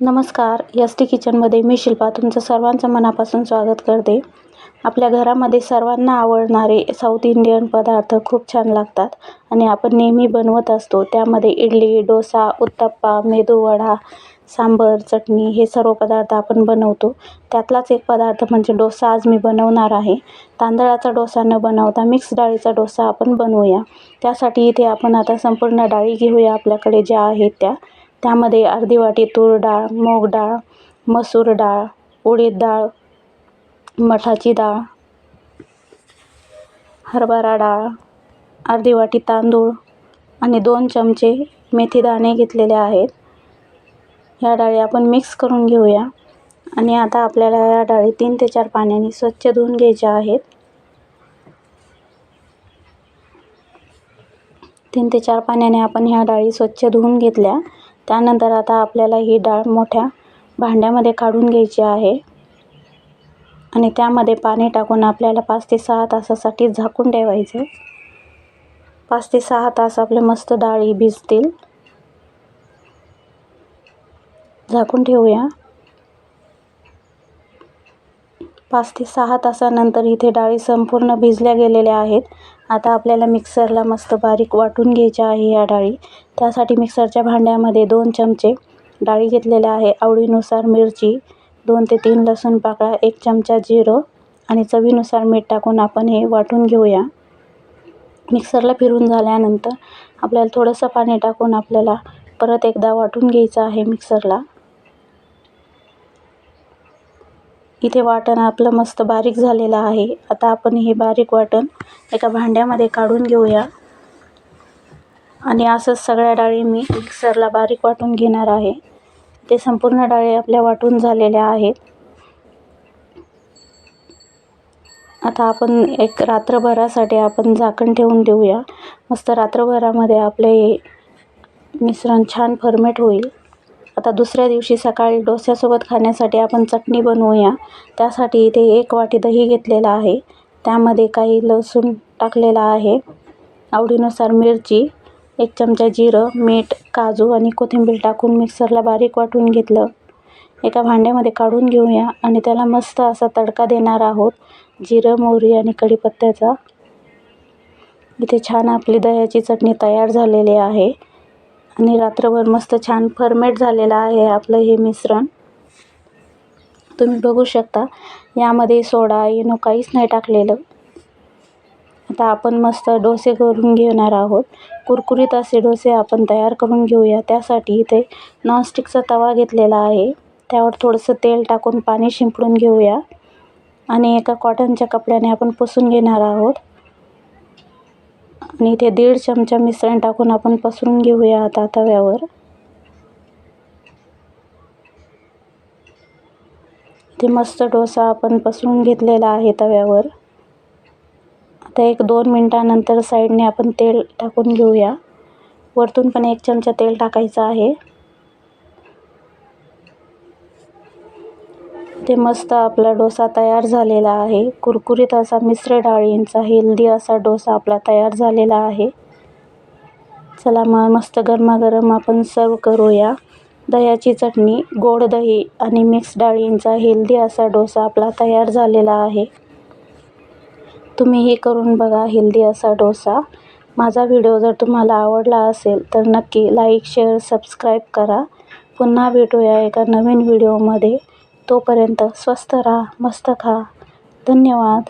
नमस्कार S T किचनमध्ये मी शिल्पा तुमचं सर्वांचं मनापासून स्वागत करते. आपल्या घरामध्ये सर्वांना आवडणारे साऊथ इंडियन पदार्थ खूप छान लागतात आणि आपण नेहमी बनवत असतो. त्यामध्ये इडली डोसा उत्तप्पा मेदूवडा सांबर चटणी हे सर्व पदार्थ आपण बनवतो. त्यातलाच एक पदार्थ म्हणजे डोसा आज मी बनवणार आहे. तांदळाचा डोसा न बनवता मिक्स डाळीचा डोसा आपण बनवूया. त्यासाठी इथे आपण आता संपूर्ण डाळी घेऊया. आपल्याकडे ज्या आहेत त्या त्यामध्ये अर्धी वाटी तूर डाळ मूग डाळ मसूर डाळ उडीद डाळ मठाची डाळ हरभरा डाळ अर्धी वाटी तांदूळ आणि दोन चमचे मेथीदाणे घेतलेले आहेत. ह्या डाळी आपण मिक्स करून घेऊया. आणि आता आपल्याला या डाळी तीन ते चार पाण्याने स्वच्छ धुवून घ्यायच्या आहेत. तीन ते चार पाण्याने आपण ह्या डाळी स्वच्छ धुवून घेतल्या. त्यानंतर आता आपल्याला ही डाळ मोठ्या भांड्यामध्ये काढून घ्यायची आहे. आणि त्यामध्ये पाणी टाकून आपल्याला पाच ते सहा तासासाठी झाकून ठेवायचं. पाच ते सहा तास आपले मस्त डाळी भिजतील. झाकून ठेवूया. पाच ते सहा तासानंतर इथे डाळी संपूर्ण भिजल्या गेलेल्या आहेत. आता आपल्याला मिक्सरला मस्त बारीक वाटून घ्यायच्या आहे या डाळी. त्यासाठी मिक्सरच्या भांड्यामध्ये दोन चमचे डाळी घेतलेल्या आहे. आवडीनुसार मिरची दोन ते तीन लसूण पाकळ्या एक चमचा जिरं आणि चवीनुसार मीठ टाकून आपण हे वाटून घेऊया. मिक्सरला फिरून झाल्यानंतर आपल्याला थोडंसं पाणी टाकून आपल्याला परत एकदा वाटून घ्यायचं आहे मिक्सरला. इथे वाटण आपलं मस्त बारीक झालेलं आहे. आता आपण हे बारीक वाटण एका भांड्यामध्ये काढून घेऊया. आणि असंच सगळ्या डाळी मी मिक्सरला बारीक वाटून घेणार आहे. ते संपूर्ण डाळी आपल्या वाटून झालेल्या आहेत. आता आपण एक रात्रभरासाठी आपण झाकण ठेवून देऊया. मस्त रात्रभरामध्ये आपले मिश्रण छान फर्मेट होईल. आता दुसऱ्या दिवशी सकाळी डोस्यासोबत खाण्यासाठी आपण चटणी बनवूया. त्यासाठी इथे एक वाटी दही घेतलेला आहे. त्यामध्ये काही लसूण टाकलेला आहे. आवडीनुसार मिरची एक चमचा जिरं मीठ काजू आणि कोथिंबीर टाकून मिक्सरला बारीक वाटून घेतलं. एका भांड्यामध्ये काढून घेऊया आणि त्याला मस्त असा तडका देणार आहोत. जिरं मोहरी आणि कढीपत्त्याचा. इथे छान आपली दह्याची चटणी तयार झालेली आहे. आणि रात्रभर मस्त छान फर्मेट झालेलं आहे आपलं हे मिश्रण. तुम्ही बघू शकता यामध्ये सोडा इनो काहीच नाही टाकलेलं. आता आपण मस्त डोसे करून घेणार आहोत. कुरकुरीत असे डोसे आपण तयार करून घेऊया. त्यासाठी इथे नॉनस्टिकचा तवा घेतलेला आहे. त्यावर थोडंसं तेल टाकून पाणी शिंपडून घेऊया. आणि एका कॉटनच्या कपड्याने आपण पुसून घेणार आहोत. आणि इथे दीड चमचा मिश्रण टाकून आपण पसरून घेऊया आता तव्यावर. ते मस्त डोसा आपण पसरून घेतलेला आहे तव्यावर. आता एक दोन मिनटानंतर साईडने आपण तेल टाकून घेऊया. वरतून पण एक चमचा तेल टाकायचं आहे. ते मस्त आपला डोसा तयार झालेला आहे. कुरकुरीत असा मिश्र डाळींचा हेल्दी असा डोसा आपला तयार झालेला आहे. चला मग मस्त गरमागरम आपण सर्व करूया. दह्याची चटणी गोड दही आणि मिक्स डाळींचा हेल्दी असा डोसा आपला तयार झालेला आहे. तुम्हीही करून बघा हेल्दी असा डोसा. माझा व्हिडिओ जर तुम्हाला आवडला असेल तर नक्की लाईक शेअर सबस्क्राईब करा. पुन्हा भेटूया एका नवीन व्हिडिओमध्ये तोपर्यंत स्वस्त राहा मस्त खा. धन्यवाद.